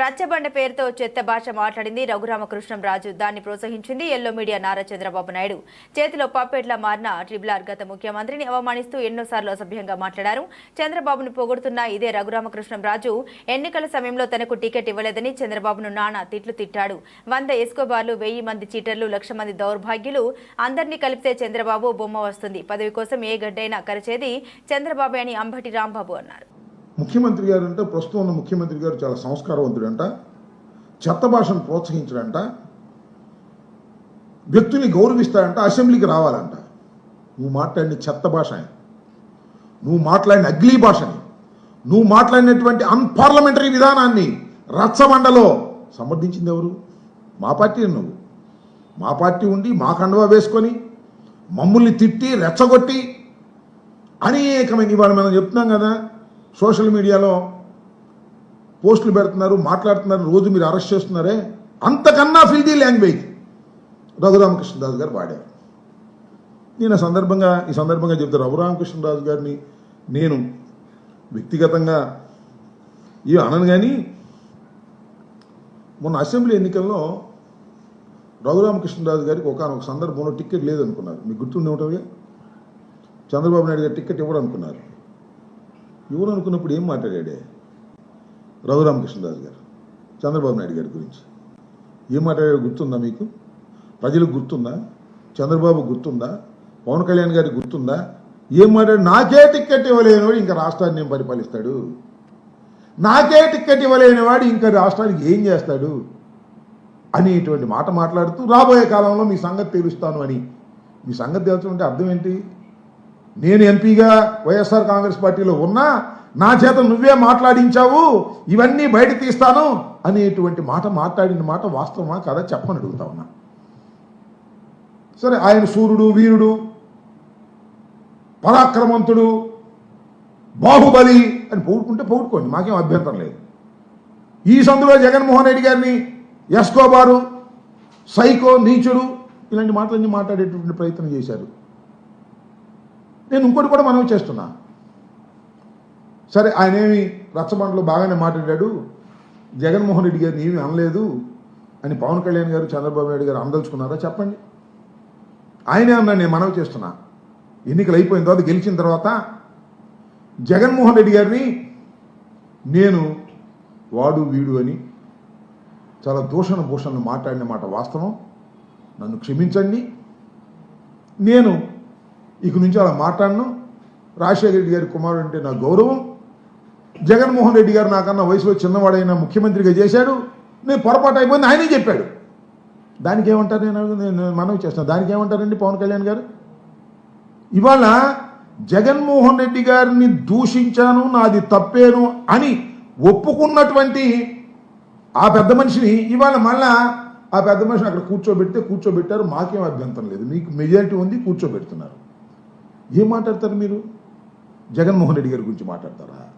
రచ్చబండ పేరుతో చెత్త భాష మాట్లాడింది రఘురామకృష్ణం రాజు. దాన్ని ప్రోత్సహించింది ఎల్లో మీడియా నారా చంద్రబాబు నాయుడు. చేతిలో పప్పెట్లా మారిన ట్రిబులార్ గత ముఖ్యమంత్రిని అవమానిస్తూ ఎన్నోసార్లు అసభ్యంగా మాట్లాడారు. చంద్రబాబును పొగుడుతున్న ఇదే రఘురామకృష్ణం రాజు ఎన్నికల సమయంలో తనకు టికెట్ ఇవ్వలేదని చంద్రబాబును నానా తిట్లు తిట్టాడు. వంద ఎస్కోబార్లు వెయ్యి మంది చీటర్లు లక్ష మంది దౌర్భాగ్యులు అందరినీ కలిపితే చంద్రబాబు బొమ్మ వస్తుంది. పదవి కోసం ఏ గడ్డైనా కరిచేది చంద్రబాబు అని అంబటి రాంబాబు అన్నారు. ముఖ్యమంత్రి గారు అంటే ప్రస్తుతం ఉన్న ముఖ్యమంత్రి గారు చాలా సంస్కారవంతుడంట చెత్త భాషను ప్రోత్సహించడంట వ్యక్తుల్ని గౌరవిస్తాడంట అసెంబ్లీకి రావాలంట. నువ్వు మాట్లాడిన చెత్త భాష నువ్వు మాట్లాడిన అగ్లీ భాషని నువ్వు మాట్లాడినటువంటి అన్పార్లమెంటరీ విధానాన్ని రచ్చబండలో సమర్థించింది ఎవరు? మా పార్టీ నువ్వు. మా పార్టీ ఉండి మా కండవ వేసుకొని మమ్మల్ని తిట్టి రెచ్చగొట్టి అనేకమైన ఇవాళ మనం చెప్తున్నాం కదా సోషల్ మీడియాలో పోస్టులు పెడుతున్నారు మాట్లాడుతున్నారు రోజు మీరు అరెస్ట్ చేస్తున్నారే అంతకన్నా ఫిల్దీ లాంగ్వేజ్ రఘురామకృష్ణరాజు గారు వాడారు. నేను సందర్భంగా ఈ సందర్భంగా చెప్తే రఘురామకృష్ణరాజు గారిని నేను వ్యక్తిగతంగా ఏ అనను కానీ మొన్న అసెంబ్లీ ఎన్నికల్లో రఘురామకృష్ణరాజు గారికి ఒకనొక సందర్భంలో టికెట్ లేదనుకున్నారు. మీకు గుర్తుండే ఉంటుంది చంద్రబాబు నాయుడు గారు టికెట్ ఇవ్వడం అనుకున్నారు ఎవరు అనుకున్నప్పుడు ఏం మాట్లాడాడే? రఘురామకృష్ణరాజు గారు చంద్రబాబు నాయుడు గారి గురించి. ఏం మాట్లాడాడో గుర్తుందా మీకు? ప్రజలకు గుర్తుందా? చంద్రబాబు గుర్తుందా? పవన్ కళ్యాణ్ గారికి గుర్తుందా? ఏం మాట్లాడు నాకే టిక్కెట్ ఇవ్వలేనివాడు ఇంకా రాష్ట్రాన్ని ఏం పరిపాలిస్తాడు? నాకే టిక్కెట్ ఇవ్వలేనివాడు ఇంకా రాష్ట్రానికి ఏం చేస్తాడు? అనేటువంటి మాట మాట్లాడుతూ రాబోయే కాలంలో మీ సంగతి తెలుస్తాను అని. మీ సంగతి తెలుసుకుంటే అర్థం ఏంటి? నేను ఎంపీగా వైఎస్ఆర్ కాంగ్రెస్ పార్టీలో ఉన్నా నా చేత నువ్వే మాట్లాడించావు ఇవన్నీ బయట తీస్తాను అనేటువంటి మాట మాట్లాడిన మాట వాస్తవమా కదా చెప్పని అడుగుతా ఉన్నా. సరే ఆయన సూర్యుడు వీరుడు పరాక్రమంతుడు బాహుబలి అని పోగొట్టుకుంటే పోగొట్టుకోండి మాకేం అభ్యంతరం లేదు. ఈ సందులో జగన్మోహన్ రెడ్డి గారిని ఎస్కోబారు సైకో నీచుడు ఇలాంటి మాటలన్నీ మాట్లాడేటువంటి ప్రయత్నం చేశారు. నేను ఇంకోటి కూడా మనం చేస్తున్నా. సరే ఆయన ఏమి రచ్చబండలో బాగానే మాట్లాడాడు. జగన్మోహన్ రెడ్డి గారిని ఏమీ అనలేదు అని పవన్ కళ్యాణ్ గారు చంద్రబాబు నాయుడు గారు అందలుచుకున్నారా చెప్పండి. ఆయనే అన్నా నేను మనవి చేస్తున్నా. ఎన్నికలు అయిపోయిన తర్వాత గెలిచిన తర్వాత జగన్మోహన్ రెడ్డి గారిని నేను వాడు వీడు అని చాలా దూషణ భూషణలు మాట్లాడిన మాట వాస్తవం. నన్ను క్షమించండి. నేను ఇక నుంచి అలా మాట్లాడను. రాజశేఖర రెడ్డి గారి కుమారుడు అంటే నా గౌరవం. జగన్మోహన్ రెడ్డి గారు నాకన్నా వయసులో చిన్నవాడైన ముఖ్యమంత్రిగా చేశాడు. నేను పొరపాటు అయిపోయింది ఆయనే చెప్పాడు. దానికి ఏమంటారు నేను నేను మనవి చేస్తాను దానికి ఏమంటారండి పవన్ కళ్యాణ్ గారు? ఇవాళ జగన్మోహన్ రెడ్డి గారిని దూషించాను నాది తప్పేను అని ఒప్పుకున్నటువంటి ఆ పెద్ద మనిషిని ఇవాళ మళ్ళా ఆ పెద్ద మనిషిని అక్కడ కూర్చోబెడితే కూర్చోబెట్టారు. మాకేం అభ్యంతరం లేదు. మీకు మెజారిటీ ఉంది కూర్చోబెడుతున్నారు. ఏం మాట్లాడతారు మీరు? జగన్మోహన్ రెడ్డి గారి గురించి మాట్లాడతారా?